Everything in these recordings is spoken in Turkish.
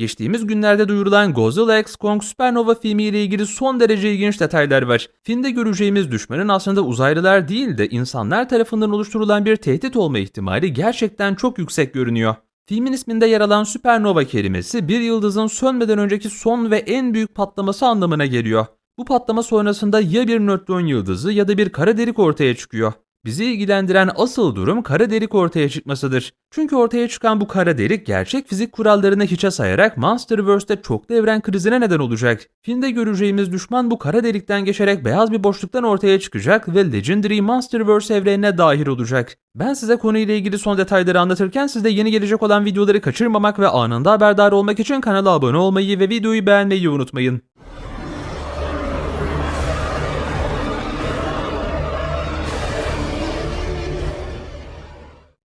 Geçtiğimiz günlerde duyurulan Godzilla X Kong Supernova filmiyle ilgili son derece ilginç detaylar var. Filmde göreceğimiz düşmanın aslında uzaylılar değil de insanlar tarafından oluşturulan bir tehdit olma ihtimali gerçekten çok yüksek görünüyor. Filmin isminde yer alan süpernova kelimesi bir yıldızın sönmeden önceki son ve en büyük patlaması anlamına geliyor. Bu patlama sonrasında ya bir nötron yıldızı ya da bir kara delik ortaya çıkıyor. Bizi ilgilendiren asıl durum kara delik ortaya çıkmasıdır. Çünkü ortaya çıkan bu kara delik gerçek fizik kurallarını hiçe sayarak Monsterverse'de çoklu evren krizine neden olacak. Filmde göreceğimiz düşman bu kara delikten geçerek beyaz bir boşluktan ortaya çıkacak ve Legendary Monsterverse evrenine dahil olacak. Ben size konuyla ilgili son detayları anlatırken siz de yeni gelecek olan videoları kaçırmamak ve anında haberdar olmak için kanala abone olmayı ve videoyu beğenmeyi unutmayın.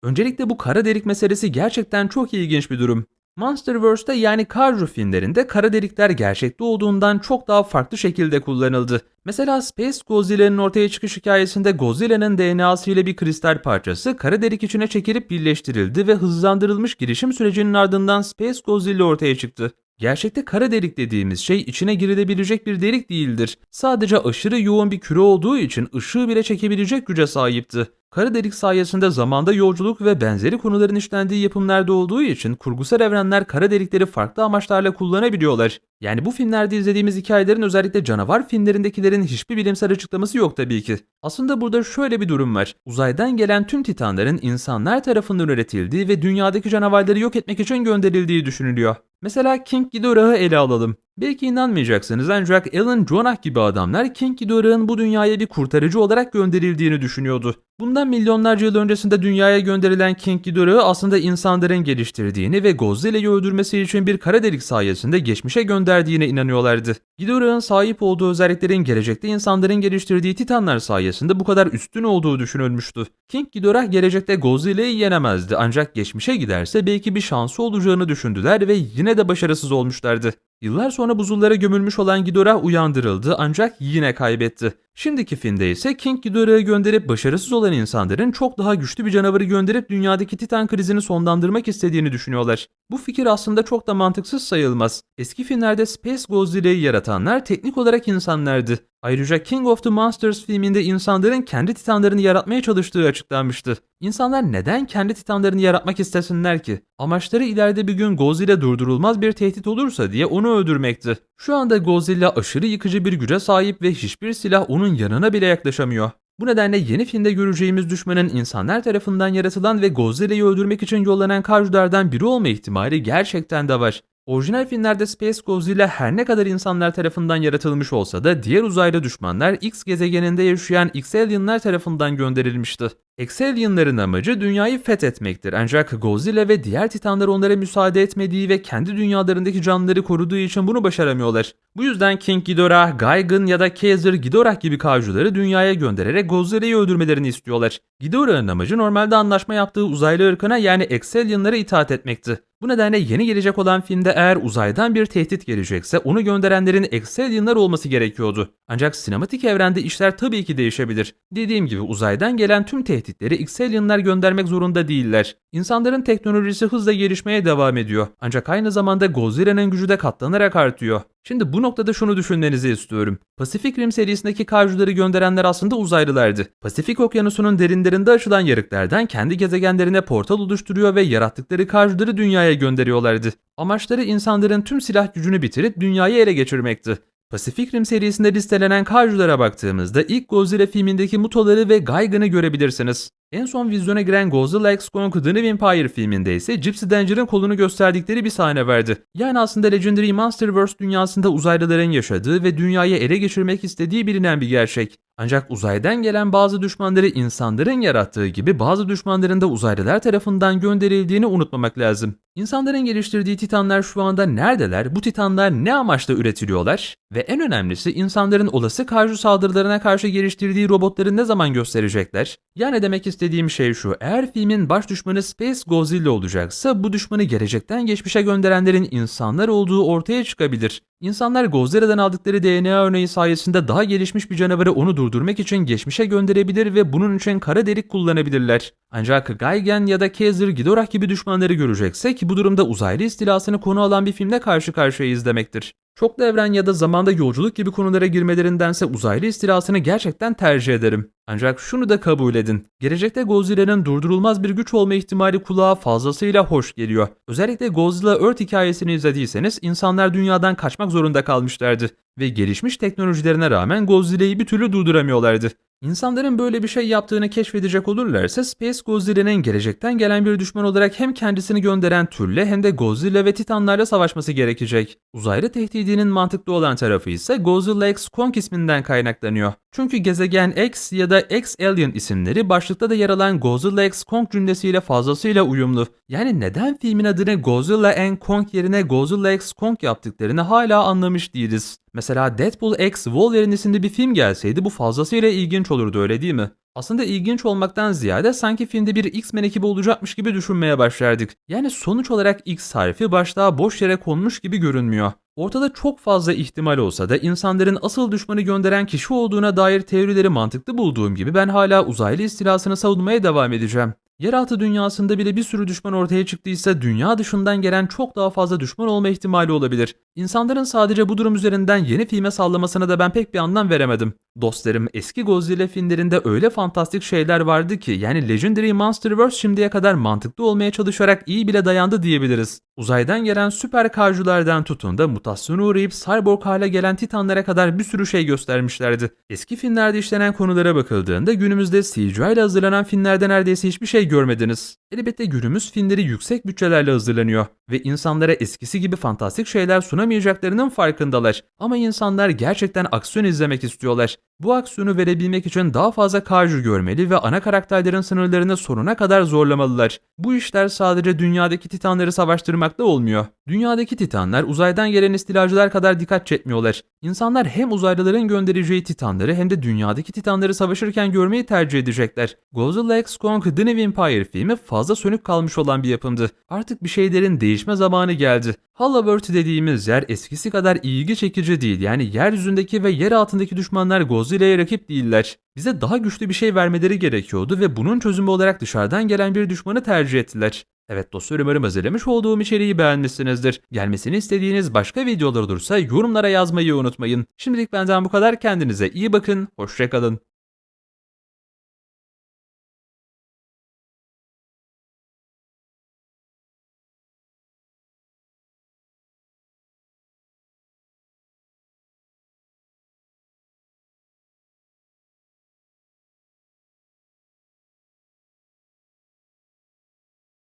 Öncelikle bu kara delik meselesi gerçekten çok ilginç bir durum. Monsterverse'de yani Kaiju filmlerinde kara delikler gerçekte olduğundan çok daha farklı şekilde kullanıldı. Mesela Space Godzilla'nın ortaya çıkış hikayesinde Godzilla'nın DNA'sı ile bir kristal parçası kara delik içine çekilip birleştirildi ve hızlandırılmış girişim sürecinin ardından Space Godzilla ortaya çıktı. Gerçekte kara delik dediğimiz şey içine girilebilecek bir delik değildir. Sadece aşırı yoğun bir küre olduğu için ışığı bile çekebilecek güce sahipti. Kara delik sayesinde zamanda yolculuk ve benzeri konuların işlendiği yapımlarda olduğu için kurgusal evrenler kara delikleri farklı amaçlarla kullanabiliyorlar. Yani bu filmlerde izlediğimiz hikayelerin özellikle canavar filmlerindekilerin hiçbir bilimsel açıklaması yok tabii ki. Aslında burada şöyle bir durum var. Uzaydan gelen tüm titanların insanlar tarafından üretildiği ve dünyadaki canavarları yok etmek için gönderildiği düşünülüyor. Mesela King Ghidorah'ı ele alalım. Belki inanmayacaksınız ancak Alan Jonah gibi adamlar King Ghidorah'ın bu dünyaya bir kurtarıcı olarak gönderildiğini düşünüyordu. Bundan milyonlarca yıl öncesinde dünyaya gönderilen King Ghidorah'ı aslında insanların geliştirdiğini ve Godzilla'yı öldürmesi için bir kara delik sayesinde geçmişe gönderdiğine inanıyorlardı. Ghidorah'ın sahip olduğu özelliklerin gelecekte insanların geliştirdiği titanlar sayesinde bu kadar üstün olduğu düşünülmüştü. King Ghidorah gelecekte Godzilla'yı yenemezdi ancak geçmişe giderse belki bir şansı olacağını düşündüler ve yine de başarısız olmuşlardı. Yıllar sonra buzullara gömülmüş olan Ghidorah uyandırıldı ancak yine kaybetti. Şimdiki filmde ise King Ghidorah'ı gönderip başarısız olan insanların çok daha güçlü bir canavarı gönderip dünyadaki Titan krizini sonlandırmak istediğini düşünüyorlar. Bu fikir aslında çok da mantıksız sayılmaz. Eski filmlerde Space Godzilla'yı yaratanlar teknik olarak insanlardı. Ayrıca King of the Monsters filminde insanların kendi titanlarını yaratmaya çalıştığı açıklanmıştı. İnsanlar neden kendi titanlarını yaratmak istesinler ki? Amaçları ileride bir gün Godzilla durdurulmaz bir tehdit olursa diye onu öldürmekti. Şu anda Godzilla aşırı yıkıcı bir güce sahip ve hiçbir silah onun yanına bile yaklaşamıyor. Bu nedenle yeni filmde göreceğimiz düşmanın insanlar tarafından yaratılan ve Godzilla'yı öldürmek için yollanan Kaju'lardan biri olma ihtimali gerçekten de var. Orijinal filmlerde Space Godzilla her ne kadar insanlar tarafından yaratılmış olsa da diğer uzaylı düşmanlar X gezegeninde yaşayan X-Alien'lar tarafından gönderilmişti. X-Alien'ların amacı dünyayı fethetmektir ancak Godzilla ve diğer titanlar onlara müsaade etmediği ve kendi dünyalarındaki canlıları koruduğu için bunu başaramıyorlar. Bu yüzden King Ghidorah, Gigan ya da Kaiser Ghidorah gibi kajuları dünyaya göndererek Godzilla'yı öldürmelerini istiyorlar. Ghidorah'ın amacı normalde anlaşma yaptığı uzaylı ırkına yani X-Alien'lara itaat etmekti. Bu nedenle yeni gelecek olan filmde eğer uzaydan bir tehdit gelecekse onu gönderenlerin X-Alien'lar olması gerekiyordu. Ancak sinematik evrende işler tabii ki değişebilir. Dediğim gibi uzaydan gelen tüm tehditleri X-Alien'lar göndermek zorunda değiller. İnsanların teknolojisi hızla gelişmeye devam ediyor. Ancak aynı zamanda Godzilla'nın gücü de katlanarak artıyor. Şimdi bu noktada şunu düşünmenizi istiyorum. Pasifik Rim serisindeki kajuları gönderenler aslında uzaylılardı. Pasifik okyanusunun derinlerinde açılan yarıklardan kendi gezegenlerine portal oluşturuyor ve yarattıkları kajuları dünyaya gönderiyorlardı. Amaçları insanların tüm silah gücünü bitirip dünyayı ele geçirmekti. Pasifik Rim serisinde listelenen kajulara baktığımızda ilk Godzilla filmindeki Mutoları ve Gigan'ı görebilirsiniz. En son vizyona giren Godzilla X Kong The New Empire filminde ise Gypsy Danger'ın kolunu gösterdikleri bir sahne vardı. Yani aslında Legendary Monsterverse dünyasında uzaylıların yaşadığı ve dünyayı ele geçirmek istediği bilinen bir gerçek. Ancak uzaydan gelen bazı düşmanları insanların yarattığı gibi bazı düşmanların da uzaylılar tarafından gönderildiğini unutmamak lazım. İnsanların geliştirdiği titanlar şu anda neredeler? Bu titanlar ne amaçla üretiliyorlar? Ve en önemlisi insanların olası karşı saldırılarına karşı geliştirdiği robotları ne zaman gösterecekler? Yani demek istediğim istediğim şey şu. Eğer filmin baş düşmanı Space Godzilla olacaksa bu düşmanı gelecekten geçmişe gönderenlerin insanlar olduğu ortaya çıkabilir. İnsanlar Godzilla'dan aldıkları DNA örneği sayesinde daha gelişmiş bir canavarı onu durdurmak için geçmişe gönderebilir ve bunun için kara delik kullanabilirler. Ancak Gaigen ya da Kaiser Ghidorah gibi düşmanları göreceksek bu durumda uzaylı istilasını konu alan bir filmle karşı karşıyayız demektir. Çoklu evren ya da zamanda yolculuk gibi konulara girmelerindense uzaylı istilasını gerçekten tercih ederim. Ancak şunu da kabul edin. Gelecekte Godzilla'nın durdurulmaz bir güç olma ihtimali kulağa fazlasıyla hoş geliyor. Özellikle Godzilla Earth hikayesini izlediyseniz insanlar dünyadan kaçmak zorunda kalmışlardı. Ve gelişmiş teknolojilerine rağmen Godzilla'yı bir türlü durduramıyorlardı. İnsanların böyle bir şey yaptığını keşfedecek olurlarsa Space Godzilla'nın gelecekten gelen bir düşman olarak hem kendisini gönderen türle hem de Godzilla ve Titanlarla savaşması gerekecek. Uzaylı tehdidinin mantıklı olan tarafı ise Godzilla X Kong isminden kaynaklanıyor. Çünkü gezegen X ya da X-Alien isimleri başlıkta da yer alan Godzilla X Kong cümlesiyle fazlasıyla uyumlu. Yani neden filmin adını Godzilla and Kong yerine Godzilla X Kong yaptıklarını hala anlamış değiliz. Mesela Deadpool X Wolverine isimli bir film gelseydi bu fazlasıyla ilginç olurdu öyle değil mi? Aslında ilginç olmaktan ziyade sanki filmde bir X-Men ekibi olacakmış gibi düşünmeye başlardık. Yani sonuç olarak X harfi başlığa boş yere konmuş gibi görünmüyor. Ortada çok fazla ihtimal olsa da insanların asıl düşmanı gönderen kişi olduğuna dair teorileri mantıklı bulduğum gibi ben hala uzaylı istilasını savunmaya devam edeceğim. Yeraltı dünyasında bile bir sürü düşman ortaya çıktıysa dünya dışından gelen çok daha fazla düşman olma ihtimali olabilir. İnsanların sadece bu durum üzerinden yeni filme sallamasına da ben pek bir anlam veremedim. Dostlarım eski Godzilla filmlerinde öyle fantastik şeyler vardı ki yani Legendary Monsterverse şimdiye kadar mantıklı olmaya çalışarak iyi bile dayandı diyebiliriz. Uzaydan gelen süper karculardan tutun da mutasyona uğrayıp cyborg hale gelen titanlara kadar bir sürü şey göstermişlerdi. Eski filmlerde işlenen konulara bakıldığında günümüzde CGI ile hazırlanan filmlerde neredeyse hiçbir şey görmediniz. Elbette günümüz filmleri yüksek bütçelerle hazırlanıyor ve insanlara eskisi gibi fantastik şeyler sunamayacaklarının farkındalar. Ama insanlar gerçekten aksiyon izlemek istiyorlar. Bu aksiyonu verebilmek için daha fazla kaiju görmeli ve ana karakterlerin sınırlarını sonuna kadar zorlamalılar. Bu işler sadece dünyadaki titanları savaştırmakta olmuyor. Dünyadaki titanlar uzaydan gelen istilacılar kadar dikkat çekmiyorlar. İnsanlar hem uzaylıların göndereceği titanları hem de dünyadaki titanları savaşırken görmeyi tercih edecekler. Godzilla X Kong The New Empire filmi fazla sönük kalmış olan bir yapımdı. Artık bir şeylerin değişme zamanı geldi. Hollowworld dediğimiz yer eskisi kadar ilgi çekici değil. Yani yeryüzündeki ve yer altındaki düşmanlar Godzilla'ya rakip değiller. Bize daha güçlü bir şey vermeleri gerekiyordu ve bunun çözümü olarak dışarıdan gelen bir düşmanı tercih ettiler. Evet dostlar umarım hazırlamış olduğum içeriği beğenmişsinizdir. Gelmesini istediğiniz başka videolar olursa yorumlara yazmayı unutmayın. Şimdilik benden bu kadar kendinize iyi bakın, hoşçakalın.